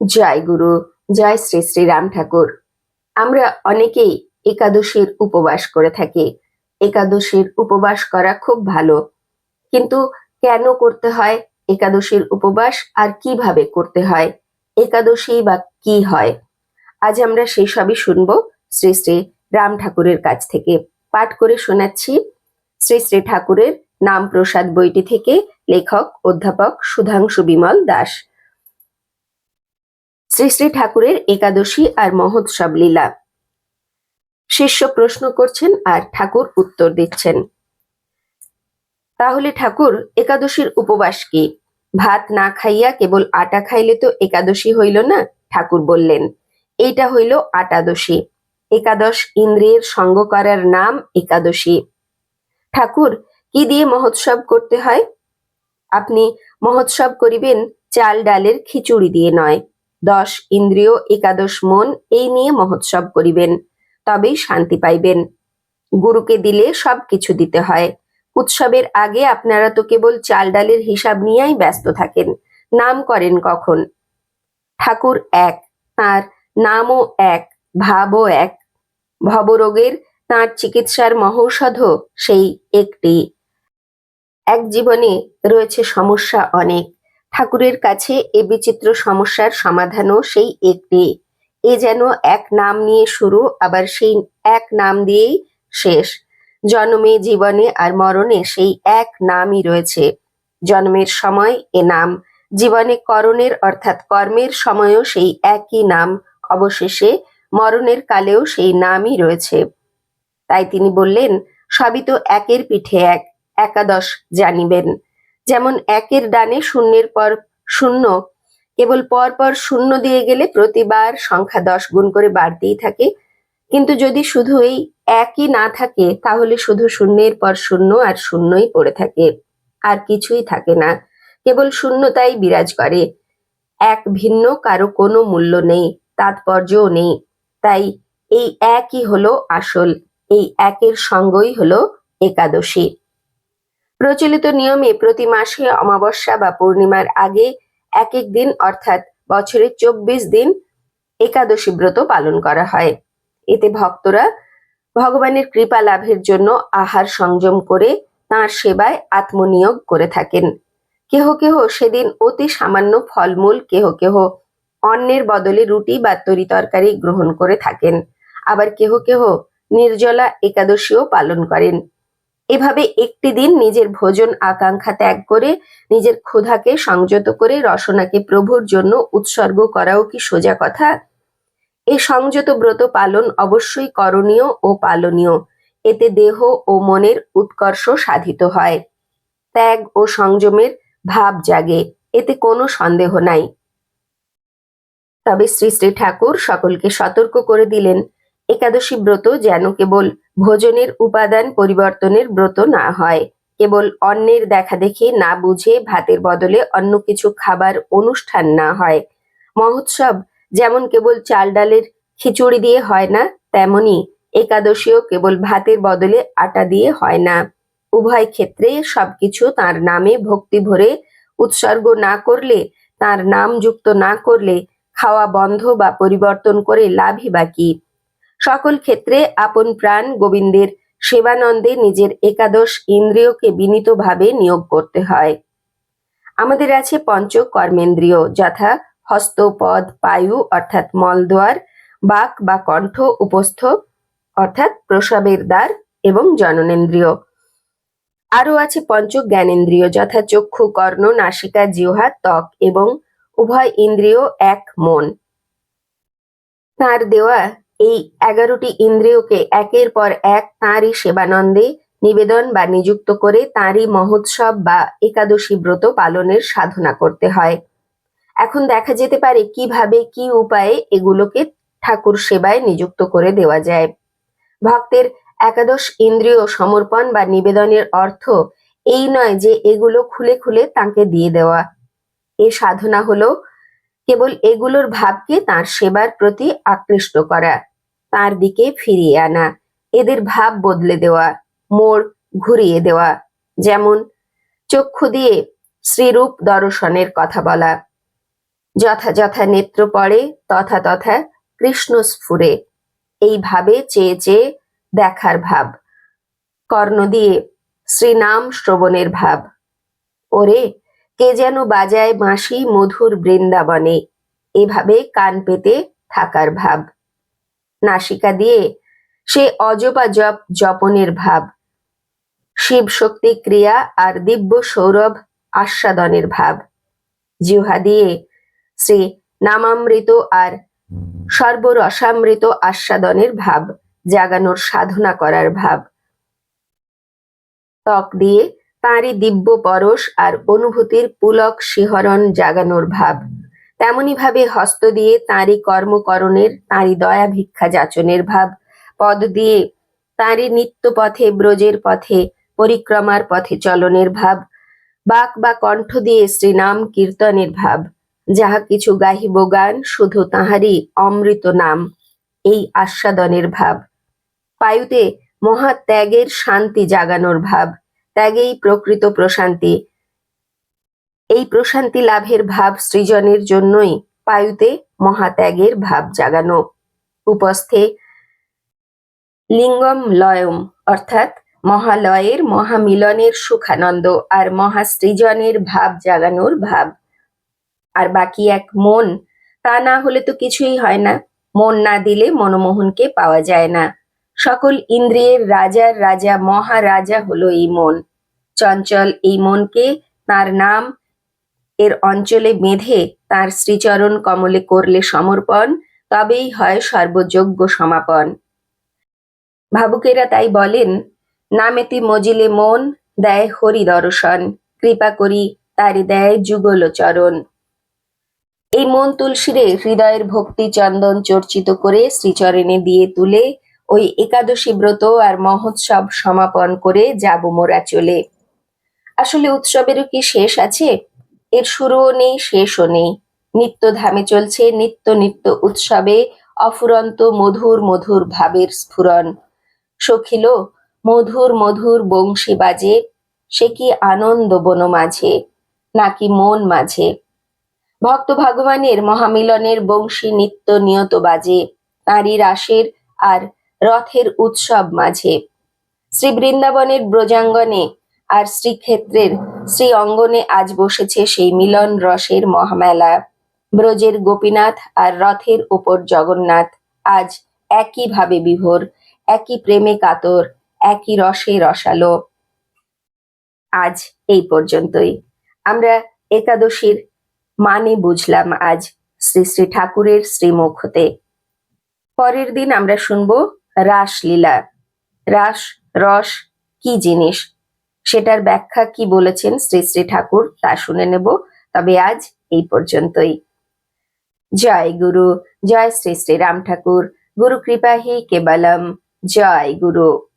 জয় গুরু, জয় শ্রী শ্রী রাম ঠাকুর। আমরা অনেকেই একাদশীর উপবাস করে থাকি। একাদশীর উপবাস করা খুব ভালো। কিন্তু কেন করতে হয় একাদশীর উপবাস আর কীভাবে করতে হয়? একাদশী বা কি হয়? আজ আমরা সেই সবই শুনব শ্রী শ্রী রাম ঠাকুরের কাছ থেকে। পাঠ করে শোনাচ্ছি শ্রী শ্রী ঠাকুরের নাম প্রসাদ বইটি থেকে লেখক, অধ্যাপক সুধাংশু বিমল দাস। শ্রী শ্রী ঠাকুরের একাদশী আর মহোৎসব লীলা। শিষ্য প্রশ্ন করছেন আর ঠাকুর উত্তর দিচ্ছেন। তাহলে ঠাকুর, একাদশীর উপবাস কি? ভাত না খাইয়া কেবল আটা খাইলে তো একাদশী হইল না? ঠাকুর বললেন, এইটা হইল আটাদশী। একাদশ ইন্দ্রিয়ের সঙ্গ করার নাম একাদশী। ঠাকুর, কি দিয়ে মহোৎসব করতে হয়? আপনি মহোৎসব করিবেন চাল ডালের খিচুড়ি দিয়ে নয়। দশ ইন্দ্রিয়, একাদশ মন, এই নিয়ে মহোৎসব করিবেন। তবেই শান্তি পাইবেন। গুরুকে দিলে সব কিছু দিতে হয়। উৎসবের আগে আপনারা তো কেবল চাল ডালের হিসাব নিয়েই ব্যস্ত থাকেন। নাম করেন কখন? ঠাকুর এক, তার নামও এক, ভাবও এক। ভবরোগের তার চিকিৎসার মহৌষধ সেই একটি। এক জীবনে রয়েছে সমস্যা অনেক। ঠাকুরের কাছে এ বিচিত্র সমস্যার সমাধানও সেই একটি। এ যেন এক নাম নিয়ে শুরু, আবার সেই এক নাম দিয়েই শেষ। জন্মে জীবনে আর মরণে সেই এক নামই রয়েছে। জন্মের সময় এ নাম, জীবনে করণের অর্থাৎ কর্মের সময়ও সেই একই নাম, অবশেষে মরণের কালেও সেই নামই রয়েছে। তাই তিনি বললেন, সবই তো একের পিঠে এক, একাদশ জানিবেন। যেমন একের ডানে শূন্যের পর শূন্য, কেবল পর পর শূন্য দিয়ে গেলে প্রতিবার সংখ্যা দশ গুণ করে বাড়তেই থাকে। কিন্তু যদি শুধু এই একই না থাকে, তাহলে শুধু শূন্যের পর শূন্য আর শূন্যই পড়ে থাকে। আর কিছুই থাকে না। কেবল শূন্যতাই বিরাজ করে। এক ভিন্ন, কারও কোনো মূল্য নেই, তাৎপর্যও নেই। তাই এই একই হলো আসল, এই একের সঙ্গই হলো একাদশী। প্রচলিত নিয়মে প্রতি মাসে অমাবস্যা বা পূর্ণিমার আগে এক এক দিন, অর্থাৎ বছরের চব্বিশ দিন একাদশী ব্রত পালন করা হয়। এতে ভক্তরা ভগবানের কৃপা লাভের জন্য আহার সংযম করে তাঁর সেবায় আত্মনিয়োগ করে থাকেন। কেহ কেহ সেদিন অতি সামান্য ফলমূল, কেহ কেহ অন্নের বদলে রুটি বা তরি তরকারি গ্রহণ করে থাকেন। আবার কেহ কেহ নির্জলা একাদশীও পালন করেন। এভাবে একটি দিন নিজের ভোজন আকাঙ্ক্ষা ত্যাগ করে, নিজের ক্ষুধাকে সংযত করে, রসনাকে প্রভুর জন্য উৎসর্গ করাও কি সোজা কথা? এ সংযত ব্রত পালন অবশ্যই করণীয় ও পালনীয়। এতে দেহ ও মনের উৎকর্ষ সাধিত হয়। ত্যাগ ও সংযমের ভাব জাগে, এতে কোনো সন্দেহ নাই। তবে শ্রী শ্রী ঠাকুর সকলকে সতর্ক করে দিলেন, একাদশী ব্রত যেন কেবল ভোজনের উপাদান পরিবর্তনের ব্রত না হয়। কেবল অন্যের দেখা দেখি না বুঝে ভাতের বদলে অন্য কিছু খাবার অনুষ্ঠান না হয়। মহোৎসব যেমন কেবল চাল ডালের খিচুড়ি দিয়ে হয় না, তেমনি একাদশীও কেবল ভাতের বদলে আটা দিয়ে হয় না। উভয় ক্ষেত্রে সবকিছু তার নামে ভক্তি ভরে উৎসর্গ না করলে, তার নাম যুক্ত না করলে খাওয়া বন্ধ বা পরিবর্তন করে লাভই বা কি সকল ক্ষেত্রে আপন প্রাণ গোবিন্দের সেবানন্দে নিজের একাদশ ইন্দ্রিয়কে বিনীতভাবে নিয়োগ করতে হয়। আমাদের আছে পঞ্চ কর্মেন্দ্রিয় যথা হস্ত, পদ পায়ু অর্থাৎ মলদ্বার, বাক বা কণ্ঠ, উপস্থ, অর্থাৎ প্রসবের দ্বার এবং জননেন্দ্রিয়। আরও আছে পঞ্চ জ্ঞানেন্দ্রিয় যথা চক্ষু, কর্ণ, নাসিকা, জিহ্বা, ত্বক এবং উভয় ইন্দ্রিয় এক মন। তার দেওয়া এই এগারোটি ইন্দ্রিয়কে একের পর এক তাঁরই সেবানন্দে নিবেদন বা নিযুক্ত করে তাঁরই মহোৎসব বা একাদশী ব্রত পালনের সাধনা করতে হয়। এখন দেখা যেতে পারে কীভাবে কি উপায়ে এগুলোকে ঠাকুর সেবায় নিযুক্ত করে দেওয়া যায়। ভক্তের একাদশ ইন্দ্রিয় সমর্পণ বা নিবেদনের অর্থ এই নয় যে এগুলো খুলে খুলে তাকে দিয়ে দেওয়া। এ সাধনা হলো কেবল এগুলোর ভাবকে তার সেবার প্রতি আকৃষ্ট করা, তার দিকে ফিরিয়ে আনা, এদের ভাব বদলে দেওয়া, মোড় ঘুরিয়ে দেওয়া, যেমন চক্ষু দিয়ে শ্রীরূপ দর্শনের কথা বলা। যথাযথা নেত্র পড়ে, তথা তথা কৃষ্ণ স্ফুরে। এইভাবে চেয়ে চেয়ে দেখার ভাব। কর্ণ দিয়ে শ্রীনাম শ্রবণের ভাব। ওরে কে যেন বাজায় বাঁশি মধুর বৃন্দাবনে। এভাবে কান পেতে থাকার ভাব। নাসিকা দিয়ে সে অজপা জপ জপনের ভাব। শিব শক্তি ক্রিয়া আর দিব্য সৌরভ আস্বাদনের ভাব। জিহা দিয়ে শ্রী নামামৃত আর সর্বরসামৃত আস্বাদনের ভাব। জাগানোর সাধনা করার ভাব। ত্বক দিয়ে তাঁরই দিব্য পরশ আর অনুভূতির পুলক শিহরণ জাগানোর ভাব। তেমনি ভাবে হস্ত দিয়ে তাঁরই কর্মকরণের, তাঁরই দয়া ভিক্ষা যাচনের ভাব। পদ দিয়ে তাঁরই নিত্য পথে, ব্রজের পথে, পরিক্রমার পথে চলনের ভাব। বাক বা কণ্ঠ দিয়ে শ্রীনাম কীর্তনের ভাব। যাহা কিছু গাহিব গান, শুধু তাহারই অমৃত নাম। এই আস্বাদনের ভাব। পায়ুতে মহা ত্যাগের শান্তি জাগানোর ভাব। ত্যাগেই প্রকৃত প্রশান্তি। এই প্রশান্তি লাভের ভাব সৃজনের জন্যই পায়ুতে মহাত্যাগের ভাব জাগানো। উপস্থে লিঙ্গম লয়ম, অর্থাৎ মহালয়ের মহামিলনের সুখানন্দ আর মহাসৃজনের ভাব জাগানোর ভাব। আর বাকি এক মন, তা না হলে তো কিছুই হয় না। মন না দিলে মনমোহনকে পাওয়া যায় না। সকল ইন্দ্রিয়ের রাজার রাজা, মহারাজা হলো এই মন। চঞ্চল এই মনকে তার নাম এর অঞ্চলে বেঁধে তার শ্রীচরণ কমলে করলে সমর্পণ, তবেই হয় সর্বযোগ্য সমাপন। ভাবুকেরা তাই বলেন, নামেতি মজিলে মন, দেয় হরি দর্শন, কৃপা করি তারি দেয় যুগল চরণ। এই মন তুলসীরে হৃদয়ের ভক্তি চন্দন চর্চিত করে শ্রীচরণে দিয়ে তুলে ওই একাদশী ব্রত আর মহোৎসব সমাপন করে যাব মোরা চলে। আসলে উৎসবেরও কি শেষ আছে? এর শুরুও নেই, শেষও নেই। নিত্য ধামে চলছে নিত্য নিত্য উৎসবে অফুরন্ত মধুর মধুর ভাবের স্ফুরণ। সখিল, মধুর মধুর বংশী বাজে, সে কি আনন্দ বন মাঝে, নাকি মন মাঝে? ভক্ত ভগবানের মহামিলনের বংশী নিত্য নিয়ত বাজে তাঁরই রাসের আর রথের উৎসব মাঝে। শ্রী বৃন্দাবনের ব্রজাঙ্গনে আর শ্রীক্ষেত্রের শ্রী অঙ্গনে আজ বসেছে সেই মিলন রসের মহামেলা। ব্রজের গোপীনাথ আর রথের ওপর জগন্নাথ আজ একইভাবে বিভোর, একই প্রেমে কাতর, একই রসে রসালো। আজ এই পর্যন্তই। আমরা একাদশীর মানে বুঝলাম আজ শ্রী শ্রী ঠাকুরের শ্রীমুখ হতে। পরের দিন আমরা শুনব রাসলীলা রাস, রস, কি জিনিস? সেটার ব্যাখ্যা কি বলেছেন শ্রী শ্রী ঠাকুর তা শুনে নেব, তবে আজ এই পর্যন্তই। জয় গুরু, জয় শ্রী শ্রী রাম ঠাকুর, গুরু কৃপা হি কেবলম, জয় গুরু।